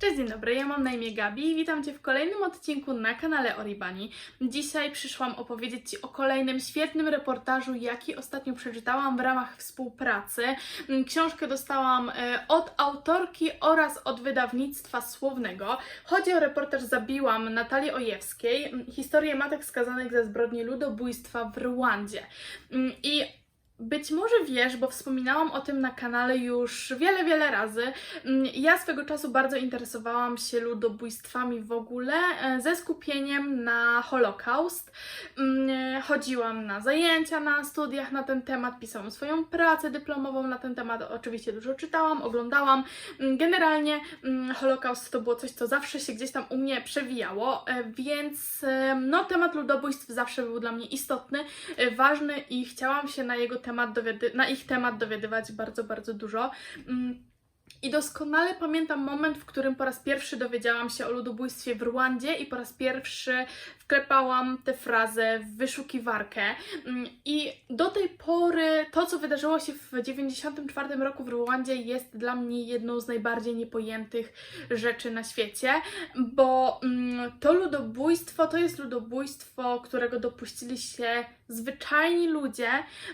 Cześć, dzień dobry, ja mam na imię Gabi i witam Cię w kolejnym odcinku na kanale Oribani. Dzisiaj przyszłam opowiedzieć Ci o kolejnym świetnym reportażu, jaki ostatnio przeczytałam w ramach współpracy. Książkę dostałam e, od autorki oraz od wydawnictwa Słownego. Chodzi o reportaż Zabiłam Natalii Ojewskiej, historię matek skazanych za zbrodnie ludobójstwa w Rwandzie. I być może wiesz, bo wspominałam o tym na kanale już wiele, wiele razy. Mm, Ja swego czasu bardzo interesowałam się ludobójstwami w ogóle, e, ze skupieniem na Holokaust. Mm, Chodziłam na zajęcia na studiach na ten temat, pisałam swoją pracę dyplomową na ten temat, oczywiście dużo czytałam, oglądałam. Mm, Generalnie Holokaust to było coś, co zawsze się gdzieś tam u mnie przewijało, e, więc e, no, temat ludobójstw zawsze był dla mnie istotny, ważny i chciałam się na jego temat dowiady- na ich temat dowiadywać bardzo, bardzo dużo. I doskonale pamiętam moment, w którym po raz pierwszy dowiedziałam się o ludobójstwie w Rwandzie i po raz pierwszy wklepałam tę frazę w wyszukiwarkę. Mm, I do tej pory to, co wydarzyło się w 1994 roku w Rwandzie, jest dla mnie jedną z najbardziej niepojętych rzeczy na świecie, bo mm, to ludobójstwo to jest ludobójstwo, którego dopuścili się zwyczajni ludzie,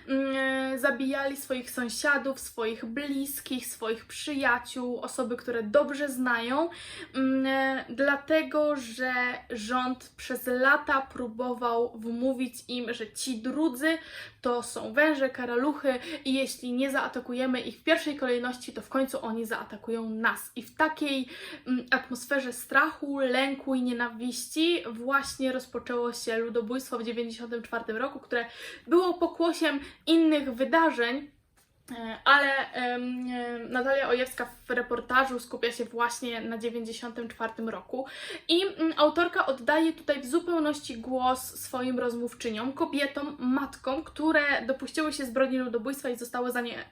mm, zabijali swoich sąsiadów, swoich bliskich, swoich przyjaciół, osoby, które dobrze znają, mm, dlatego że rząd przez lata próbował wmówić im, że ci drudzy to są węże, karaluchy i jeśli nie zaatakujemy ich w pierwszej kolejności, to w końcu oni zaatakują nas. I w takiej mm, atmosferze strachu, lęku i nienawiści właśnie rozpoczęło się ludobójstwo w 1994 roku, które było pokłosiem innych wydarzeń, e, ale em, e, Natalia Ojewska w reportażu skupia się właśnie na 94 roku i mm, autorka oddaje tutaj w zupełności głos swoim rozmówczyniom, kobietom, matkom, które dopuściły się zbrodni ludobójstwa i zostały za nie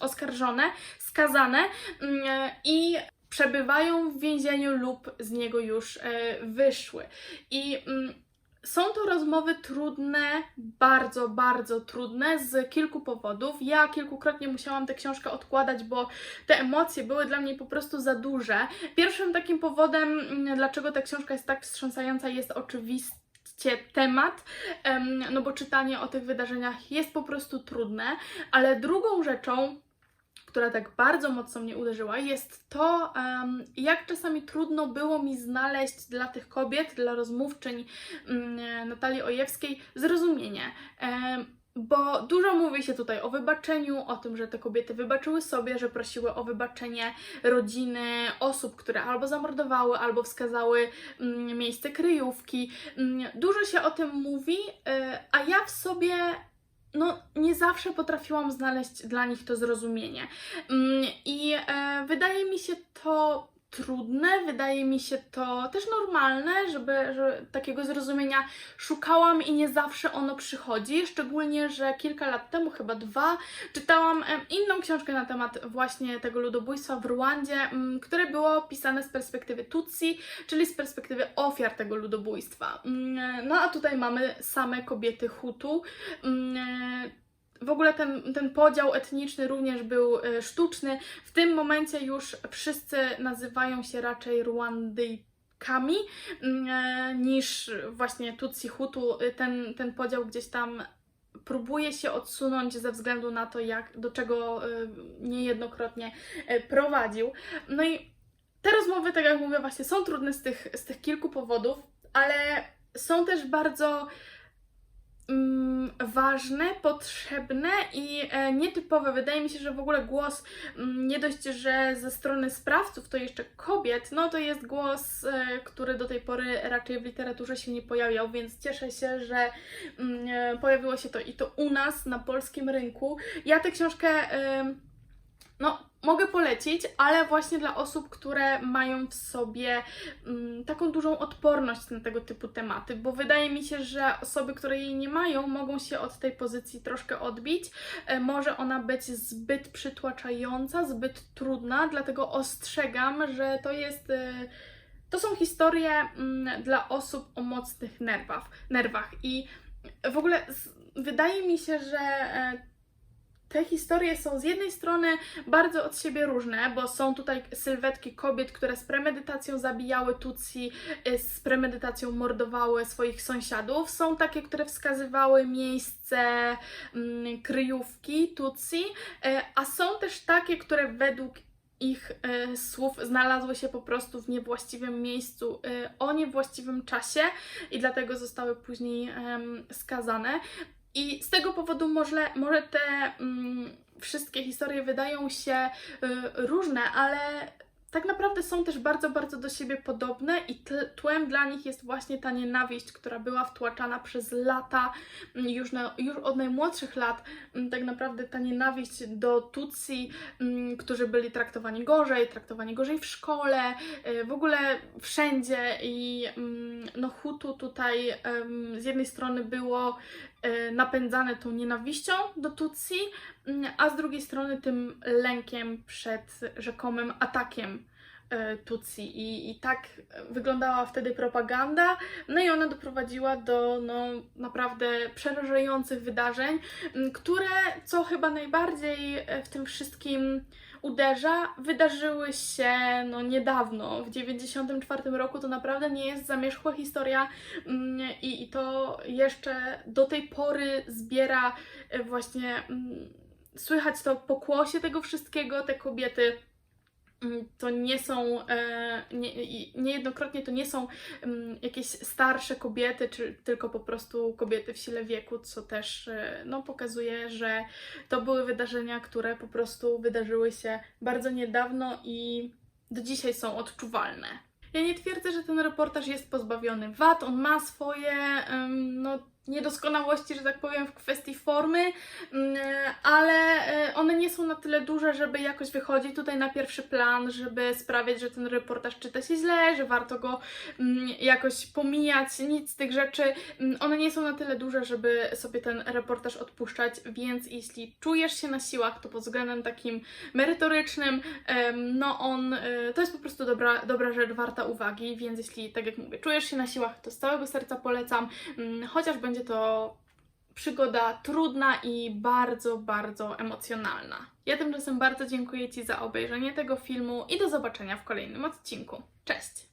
oskarżone, skazane mm, e, i przebywają w więzieniu lub z niego już e, wyszły. I mm, są to rozmowy trudne, bardzo, bardzo trudne z kilku powodów. Ja kilkukrotnie musiałam tę książkę odkładać, bo te emocje były dla mnie po prostu za duże. Pierwszym takim powodem, mm, dlaczego ta książka jest tak wstrząsająca, jest oczywiście temat, em, no bo czytanie o tych wydarzeniach jest po prostu trudne, ale drugą rzeczą, która tak bardzo mocno mnie uderzyła, jest to, jak czasami trudno było mi znaleźć dla tych kobiet, dla rozmówczyń mm, Natalii Ojewskiej zrozumienie. Bo dużo mówi się tutaj o wybaczeniu, o tym, że te kobiety wybaczyły sobie, że prosiły o wybaczenie rodziny osób, które albo zamordowały, albo wskazały mm, miejsce kryjówki. Mm, Dużo się o tym mówi, y, a ja w sobie no, nie zawsze potrafiłam znaleźć dla nich to zrozumienie. Mm, I e, wydaje mi się to trudne, wydaje mi się to też normalne, żeby, że takiego zrozumienia szukałam i nie zawsze ono przychodzi, szczególnie, że kilka lat temu, chyba dwa, czytałam inną książkę na temat właśnie tego ludobójstwa w Rwandzie, mm, które było pisane z perspektywy Tutsi, czyli z perspektywy ofiar tego ludobójstwa. Mm, No a tutaj mamy same kobiety Hutu. W ogóle ten, ten podział etniczny również był e, sztuczny. W tym momencie już wszyscy nazywają się raczej Rwandyjkami mm, e, niż właśnie Tutsi Hutu. E, Ten, ten podział gdzieś tam próbuje się odsunąć ze względu na to, jak, do czego niejednokrotnie prowadził. No i te rozmowy, tak jak mówię, właśnie są trudne z tych, z tych kilku powodów, ale są też bardzo mm, ważne, potrzebne i e, nietypowe. Wydaje mi się, że w ogóle głos mm, nie dość, że ze strony sprawców to jeszcze kobiet, no to jest głos, e, który do tej pory raczej w literaturze się nie pojawiał, więc cieszę się, że mm, e, pojawiło się to i to u nas na polskim rynku. Ja tę książkę em, no, mogę polecić, ale właśnie dla osób, które mają w sobie mm, taką dużą odporność na tego typu tematy, bo wydaje mi się, że osoby, które jej nie mają, mogą się od tej pozycji troszkę odbić. E, może ona być zbyt przytłaczająca, zbyt trudna, dlatego ostrzegam, że to jest. E, to są historie mm, dla osób o mocnych nerwach, nerwach. I w ogóle z, wydaje mi się, że e, te historie są z jednej strony bardzo od siebie różne, bo są tutaj sylwetki kobiet, które z premedytacją zabijały Tutsi, y, z premedytacją mordowały swoich sąsiadów. Są takie, które wskazywały miejsce mm, kryjówki Tutsi, y, a są też takie, które według ich y, słów znalazły się po prostu w niewłaściwym miejscu o niewłaściwym czasie i dlatego zostały później skazane. I z tego powodu może, może te mm, wszystkie historie wydają się y, różne, ale tak naprawdę są też bardzo, bardzo do siebie podobne i tłem dla nich jest właśnie ta nienawiść, która była wtłaczana przez lata, mm, już, na, już od najmłodszych lat, mm, tak naprawdę ta nienawiść do Tutsi, mm, którzy byli traktowani gorzej, traktowani gorzej w szkole, y, w ogóle wszędzie. I no Hutu tutaj z jednej strony było napędzane tą nienawiścią do Tutsi, mm, a z drugiej strony tym lękiem przed rzekomym atakiem e, Tutsi. I, i tak wyglądała wtedy propaganda, no i ona doprowadziła do no, naprawdę przerażających wydarzeń, m, które, co chyba najbardziej e, w tym wszystkim uderza, wydarzyły się no, niedawno, w 94 roku, to naprawdę nie jest zamierzchła historia mm, i, i to jeszcze do tej pory zbiera e, właśnie, mm, słychać to pokłosie tego wszystkiego, te kobiety to nie są, e, nie, niejednokrotnie to nie są mm, jakieś starsze kobiety, czy tylko po prostu kobiety w sile wieku, co też e, no, pokazuje, że to były wydarzenia, które po prostu wydarzyły się bardzo niedawno i do dzisiaj są odczuwalne. Ja nie twierdzę, że ten reportaż jest pozbawiony wad, on ma swoje no, niedoskonałości, że tak powiem, w kwestii formy, mm, ale e, one nie są na tyle duże, żeby jakoś wychodzić tutaj na pierwszy plan, żeby sprawiać, że ten reportaż czyta się źle, że warto go mm, jakoś pomijać, nic z tych rzeczy. Mm, One nie są na tyle duże, żeby sobie ten reportaż odpuszczać, więc jeśli czujesz się na siłach, to pod względem takim merytorycznym, no on, e, to jest po prostu dobra, dobra rzecz, warta uwagi, więc jeśli, tak jak mówię, czujesz się na siłach, to z całego serca polecam, mm, chociaż będzie to przygoda trudna i bardzo, bardzo emocjonalna. Ja tymczasem bardzo dziękuję Ci za obejrzenie tego filmu i do zobaczenia w kolejnym odcinku. Cześć!